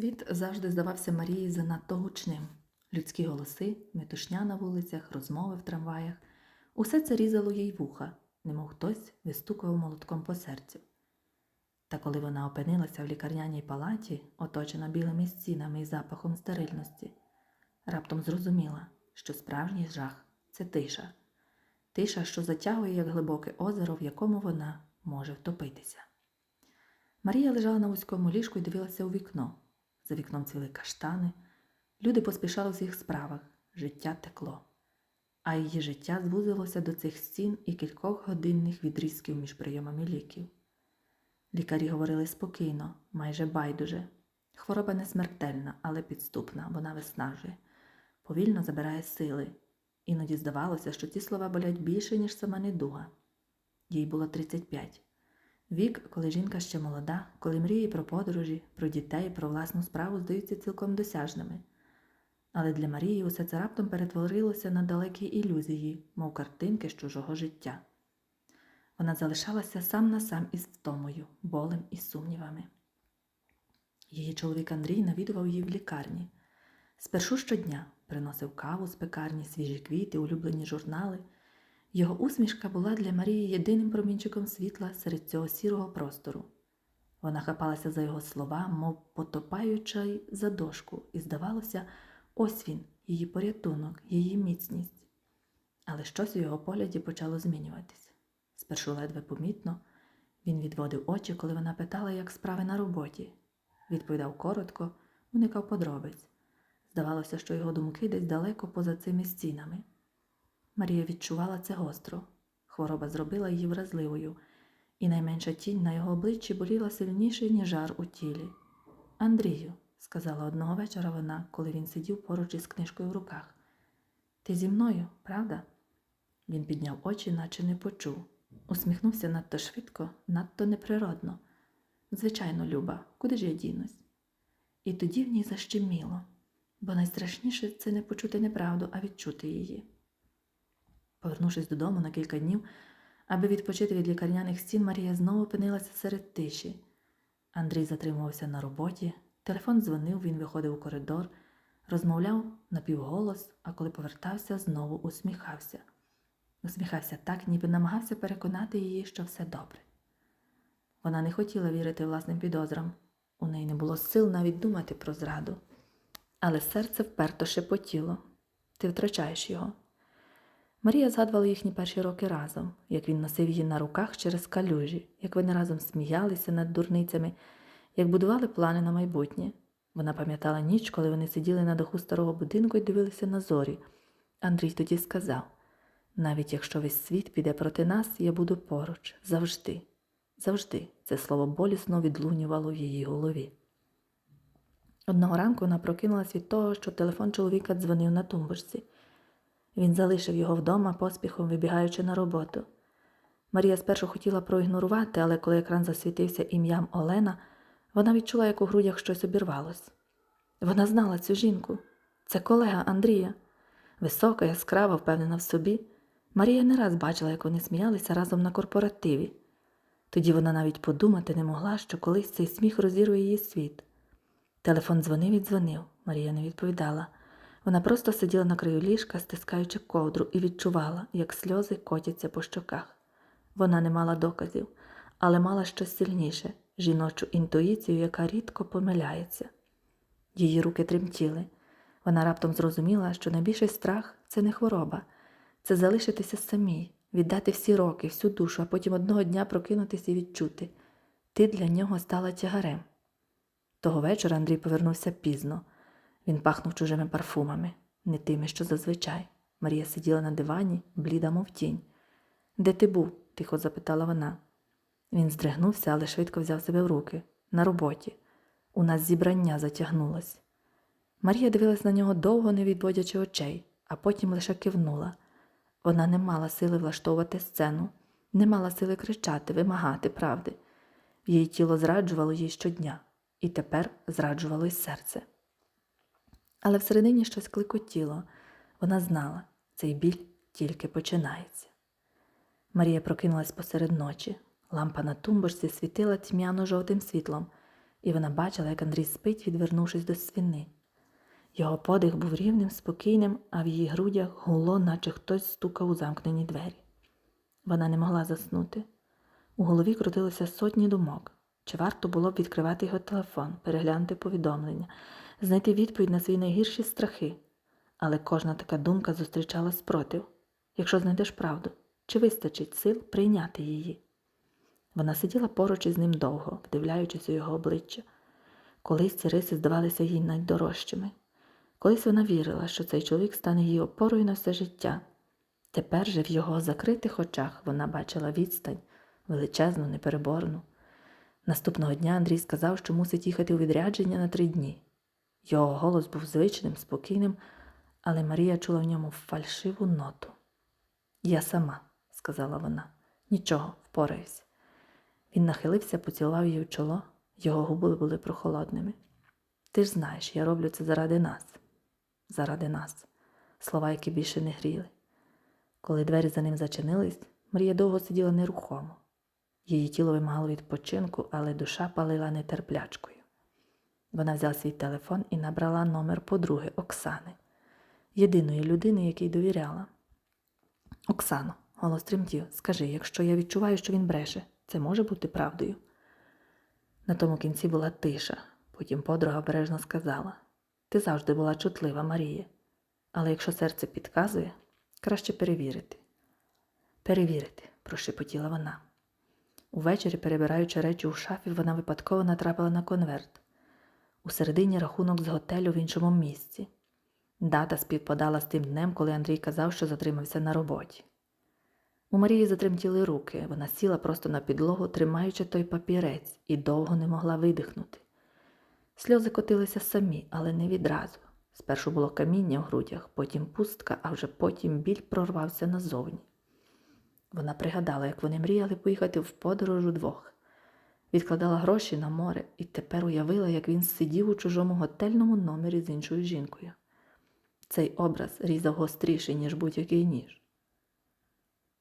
Світ завжди здавався Марії занадто гучним. Людські голоси, метушня на вулицях, розмови в трамваях. Усе це різало їй вуха, немов хтось вистукував молотком по серцю. Та коли вона опинилася в лікарняній палаті, оточена білими стінами і запахом стерильності, раптом зрозуміла, що справжній жах це тиша. Тиша, що затягує, як глибоке озеро, в якому вона може втопитися. Марія лежала на вузькому ліжку і дивилася у вікно. За вікном цвіли каштани. Люди поспішали в своїх справах, життя текло. А її життя звузилося до цих стін і кількох годинних відрізків між прийомами ліків. Лікарі говорили спокійно, майже байдуже. Хвороба не смертельна, але підступна, вона виснажує, повільно забирає сили. Іноді здавалося, що ці слова болять більше, ніж сама недуга. Їй було 35. Вік, коли жінка ще молода, коли мрії про подорожі, про дітей, про власну справу здаються цілком досяжними. Але для Марії усе це раптом перетворилося на далекі ілюзії, мов картинки з чужого життя. Вона залишалася сам на сам із втомою, болем і сумнівами. Її чоловік Андрій навідував її в лікарні. Спершу щодня приносив каву з пекарні, свіжі квіти, улюблені журнали. Його усмішка була для Марії єдиним промінчиком світла серед цього сірого простору. Вона хапалася за його слова, мов потопаючи за дошку, і здавалося, ось він, її порятунок, її міцність. Але щось у його погляді почало змінюватись. Спершу ледве помітно, він відводив очі, коли вона питала, як справи на роботі. Відповідав коротко, уникав подробиць. Здавалося, що його думки десь далеко поза цими стінами. Марія відчувала це гостро. Хвороба зробила її вразливою, і найменша тінь на його обличчі боліла сильніше, ніж жар у тілі. Андрію, сказала одного вечора вона, коли він сидів поруч із книжкою в руках. Ти зі мною, правда? Він підняв очі, наче не почув. Усміхнувся надто швидко, надто неприродно. Звичайно, Люба, куди ж я дінусь? І тоді в ній защеміло, бо найстрашніше це не почути неправду, а відчути її. Повернувшись додому на кілька днів, аби відпочити від лікарняних стін, Марія знову опинилася серед тиші. Андрій затримувався на роботі, телефон дзвонив, він виходив у коридор, розмовляв напівголос, а коли повертався, знову усміхався. Усміхався так, ніби намагався переконати її, що все добре. Вона не хотіла вірити власним підозрам, у неї не було сил навіть думати про зраду. Але серце вперто шепотіло ти втрачаєш його. Марія згадувала їхні перші роки разом, як він носив її на руках через калюжі, як вони разом сміялися над дурницями, як будували плани на майбутнє. Вона пам'ятала ніч, коли вони сиділи на даху старого будинку і дивилися на зорі. Андрій тоді сказав навіть якщо весь світ піде проти нас, я буду поруч завжди, завжди це слово болісно відлунювало в її голові. Одного ранку вона прокинулась від того, що телефон чоловіка дзвонив на тумбочці. Він залишив його вдома, поспіхом вибігаючи на роботу. Марія спершу хотіла проігнорувати, але коли екран засвітився ім'ям Олена, вона відчула, як у грудях щось обірвалось. Вона знала цю жінку. Це колега Андрія. Висока, яскрава, впевнена в собі. Марія не раз бачила, як вони сміялися разом на корпоративі. Тоді вона навіть подумати не могла, що колись цей сміх розірве її світ. Телефон дзвонив і дзвонив. Марія не відповідала. Вона просто сиділа на краю ліжка, стискаючи ковдру, і відчувала, як сльози котяться по щоках. Вона не мала доказів, але мала щось сильніше жіночу інтуїцію, яка рідко помиляється. Її руки тремтіли. Вона раптом зрозуміла, що найбільший страх це не хвороба, це залишитися самій, віддати всі роки, всю душу, а потім одного дня прокинутися і відчути ти для нього стала тягарем. Того вечора Андрій повернувся пізно. Він пахнув чужими парфумами, не тими, що зазвичай. Марія сиділа на дивані, бліда, мов тінь. Де ти був? тихо запитала вона. Він здригнувся, але швидко взяв себе в руки. На роботі. У нас зібрання затягнулось. Марія дивилась на нього довго, не відводячи очей, а потім лише кивнула. Вона не мала сили влаштовувати сцену, не мала сили кричати, вимагати правди. Її тіло зраджувало їй щодня, і тепер зраджувало й серце. Але всередині щось кликотіло. Вона знала, цей біль тільки починається. Марія прокинулась посеред ночі. Лампа на тумбочці світила тьмяно жовтим світлом. і вона бачила, як Андрій спить, відвернувшись до свини. Його подих був рівним, спокійним, а в її грудях гуло, наче хтось стукав у замкнені двері. Вона не могла заснути. У голові крутилося сотні думок. Чи варто було б відкривати його телефон, переглянути повідомлення, знайти відповідь на свої найгірші страхи. Але кожна така думка зустрічала спротив. Якщо знайдеш правду, чи вистачить сил прийняти її? Вона сиділа поруч із ним довго, вдивляючись у його обличчя. Колись ці риси здавалися їй найдорожчими. Колись вона вірила, що цей чоловік стане її опорою на все життя. Тепер же в його закритих очах вона бачила відстань, величезну, непереборну. Наступного дня Андрій сказав, що мусить їхати у відрядження на три дні. Його голос був звичним, спокійним, але Марія чула в ньому фальшиву ноту. Я сама, сказала вона, нічого, впораюсь. Він нахилився, поцілував її в чоло, його губи були прохолодними. Ти ж знаєш, я роблю це заради нас, заради нас, слова, які більше не гріли. Коли двері за ним зачинились, Марія довго сиділа нерухомо. Її тіло вимагало відпочинку, але душа палила нетерплячкою. Вона взяла свій телефон і набрала номер подруги Оксани, єдиної людини, якій довіряла. Оксано, голос тремтів, скажи, якщо я відчуваю, що він бреше, це може бути правдою. На тому кінці була тиша, потім подруга обережно сказала Ти завжди була чутлива, Марія, але якщо серце підказує, краще перевірити. Перевірити, прошепотіла вона. Увечері, перебираючи речі у шафі, вона випадково натрапила на конверт. У середині рахунок з готелю в іншому місці. Дата співпадала з тим днем, коли Андрій казав, що затримався на роботі. У Марії затремтіли руки, вона сіла просто на підлогу, тримаючи той папірець, і довго не могла видихнути. Сльози котилися самі, але не відразу. Спершу було каміння в грудях, потім пустка, а вже потім біль прорвався назовні. Вона пригадала, як вони мріяли поїхати в подорож удвох. Відкладала гроші на море і тепер уявила, як він сидів у чужому готельному номері з іншою жінкою. Цей образ різав гостріший, ніж будь-який ніж.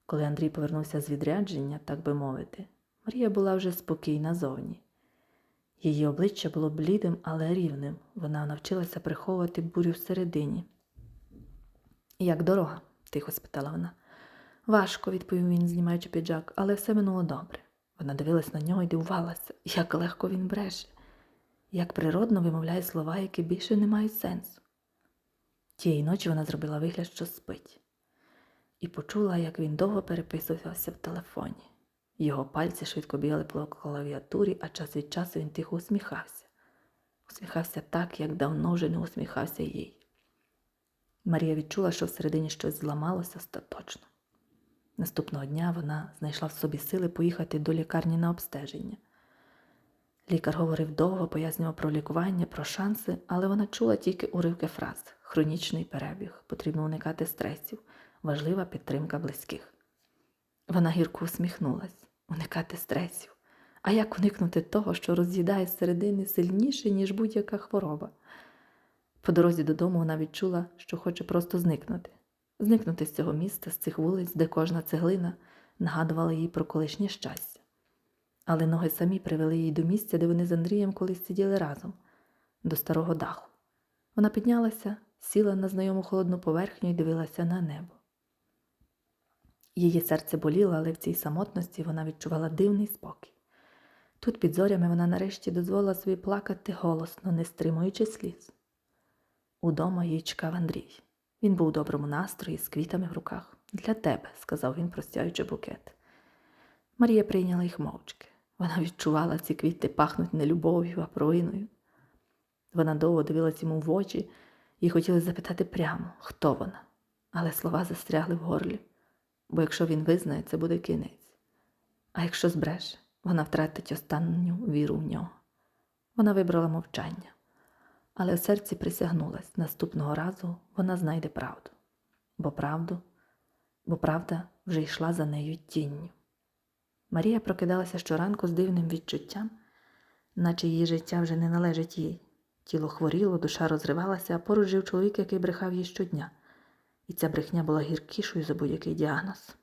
Коли Андрій повернувся з відрядження, так би мовити, Марія була вже спокійна зовні. Її обличчя було блідим, але рівним. Вона навчилася приховувати бурю всередині. Як дорога? тихо спитала вона. Важко, відповів він, знімаючи піджак, але все минуло добре. Вона дивилась на нього і дивувалася, як легко він бреше, як природно вимовляє слова, які більше не мають сенсу. Тієї ночі вона зробила вигляд, що спить, і почула, як він довго переписувався в телефоні. Його пальці швидко бігали по клавіатурі, а час від часу він тихо усміхався. Усміхався так, як давно вже не усміхався їй. Марія відчула, що всередині щось зламалося остаточно. Наступного дня вона знайшла в собі сили поїхати до лікарні на обстеження. Лікар говорив довго, пояснював про лікування, про шанси, але вона чула тільки уривки фраз: хронічний перебіг, потрібно уникати стресів, важлива підтримка близьких. Вона гірко усміхнулась уникати стресів. А як уникнути того, що роз'їдає зсередини сильніше, ніж будь-яка хвороба? По дорозі додому вона відчула, що хоче просто зникнути зникнути з цього міста, з цих вулиць, де кожна цеглина нагадувала їй про колишнє щастя. Але ноги самі привели її до місця, де вони з Андрієм колись сиділи разом, до старого даху. Вона піднялася, сіла на знайому холодну поверхню і дивилася на небо. Її серце боліло, але в цій самотності вона відчувала дивний спокій. Тут під зорями вона нарешті дозволила собі плакати голосно, не стримуючи сліз. Удома їй чекав Андрій. Він був у доброму настрої, з квітами в руках. Для тебе, сказав він, простяючи букет. Марія прийняла їх мовчки. Вона відчувала, ці квіти пахнуть не любов'ю, а провиною. Вона довго дивилась йому в очі і хотіла запитати прямо, хто вона, але слова застрягли в горлі, бо якщо він визнає, це буде кінець. А якщо збреше, вона втратить останню віру в нього. Вона вибрала мовчання але в серці присягнулась наступного разу вона знайде правду, бо правду, бо правда вже йшла за нею тінню. Марія прокидалася щоранку з дивним відчуттям, наче її життя вже не належить їй. Тіло хворіло, душа розривалася, а поруч жив чоловік, який брехав їй щодня, і ця брехня була гіркішою за будь-який діагноз.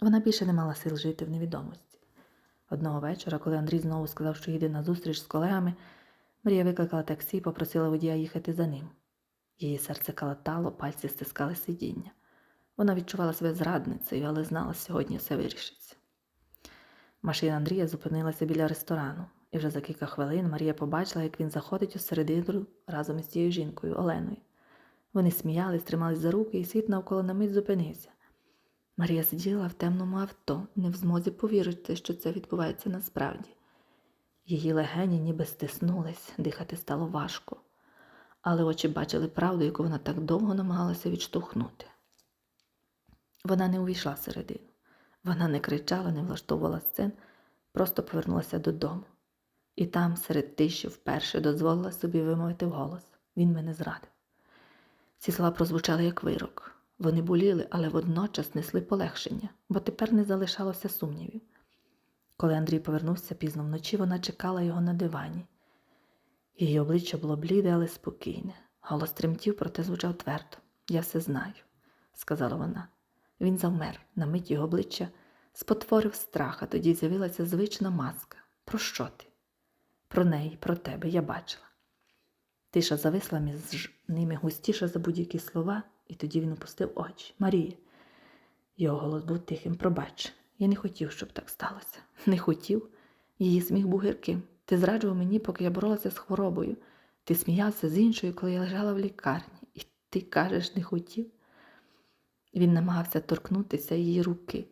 Вона більше не мала сил жити в невідомості. Одного вечора, коли Андрій знову сказав, що їде на зустріч з колегами, Марія викликала таксі і попросила водія їхати за ним. Її серце калатало, пальці стискали сидіння. Вона відчувала себе зрадницею, але знала, сьогодні все вирішиться. Машина Андрія зупинилася біля ресторану, і вже за кілька хвилин Марія побачила, як він заходить у середину разом із тією жінкою Оленою. Вони сміялись, тримались за руки, і світ навколо на мить зупинився. Марія сиділа в темному авто, не в змозі повірити, що це відбувається насправді. Її легені ніби стиснулись, дихати стало важко, але очі бачили правду, яку вона так довго намагалася відштовхнути. Вона не увійшла всередину. Вона не кричала, не влаштовувала сцен, просто повернулася додому. І там, серед тиші, вперше дозволила собі вимовити вголос він мене зрадив. Ці слова прозвучали як вирок. Вони боліли, але водночас несли полегшення, бо тепер не залишалося сумнівів. Коли Андрій повернувся пізно вночі, вона чекала його на дивані. Її обличчя було бліде, але спокійне. Голос тремтів, проте звучав твердо. Я все знаю, сказала вона. Він завмер, на мить його обличчя спотворив страх, а тоді з'явилася звична маска. Про що ти? Про неї, про тебе, я бачила. Тиша зависла між ними густіше за будь-які слова, і тоді він опустив очі. Марія. Його голос був тихим, пробач. Я не хотів, щоб так сталося. Не хотів. Її сміх був. Ти зраджував мені, поки я боролася з хворобою. Ти сміявся з іншою, коли я лежала в лікарні, і ти кажеш, не хотів. Він намагався торкнутися її руки,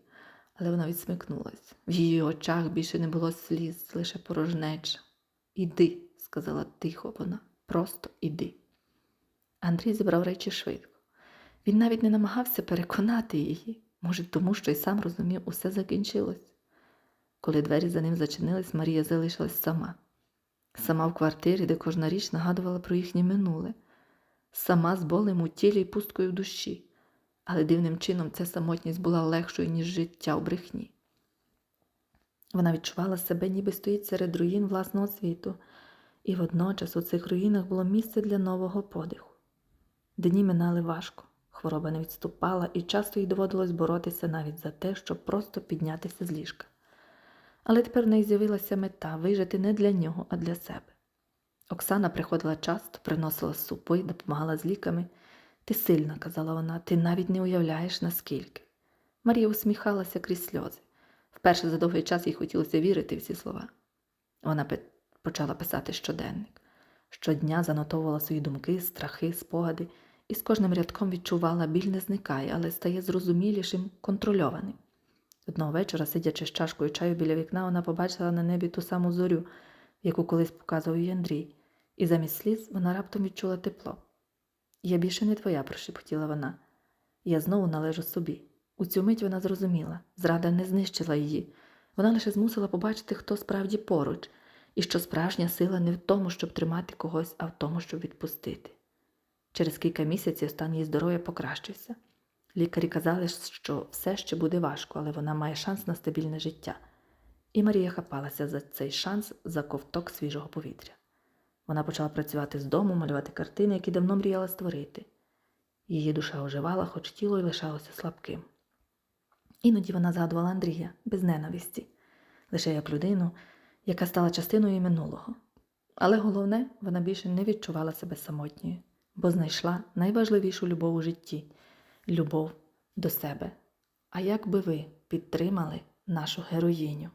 але вона відсмикнулась. В її очах більше не було сліз, лише порожнеча. Іди, сказала тихо вона, просто іди. Андрій зібрав речі швидко. Він навіть не намагався переконати її, може, тому що й сам розумів, усе закінчилось. Коли двері за ним зачинились, Марія залишилась сама. Сама в квартирі, де кожна річ нагадувала про їхнє минуле, сама з болем у тілі і пусткою в душі, але дивним чином ця самотність була легшою, ніж життя в брехні. Вона відчувала себе, ніби стоїть серед руїн власного світу, і водночас у цих руїнах було місце для нового подиху. Дні минали важко, хвороба не відступала, і часто їй доводилось боротися навіть за те, щоб просто піднятися з ліжка. Але тепер в неї з'явилася мета вижити не для нього, а для себе. Оксана приходила часто, приносила супи, допомагала з ліками. Ти сильна, казала вона, ти навіть не уявляєш, наскільки. Марія усміхалася крізь сльози. Вперше за довгий час їй хотілося вірити в ці слова. Вона почала писати щоденник. Щодня занотовувала свої думки, страхи, спогади, і з кожним рядком відчувала, біль не зникає, але стає зрозумілішим, контрольованим. Одного вечора, сидячи з чашкою чаю біля вікна, вона побачила на небі ту саму зорю, яку колись показував їй Андрій, і замість сліз вона раптом відчула тепло. Я більше не твоя, прошепотіла вона. Я знову належу собі. У цю мить вона зрозуміла зрада не знищила її. Вона лише змусила побачити, хто справді поруч, і що справжня сила не в тому, щоб тримати когось, а в тому, щоб відпустити. Через кілька місяців стан її здоров'я покращився. Лікарі казали, що все ще буде важко, але вона має шанс на стабільне життя. І Марія хапалася за цей шанс за ковток свіжого повітря. Вона почала працювати з дому, малювати картини, які давно мріяла створити. Її душа оживала, хоч тіло й лишалося слабким. Іноді вона згадувала Андрія без ненависті, лише як людину, яка стала частиною минулого. Але головне, вона більше не відчувала себе самотньою, бо знайшла найважливішу любов у житті любов до себе. А як би ви підтримали нашу героїню?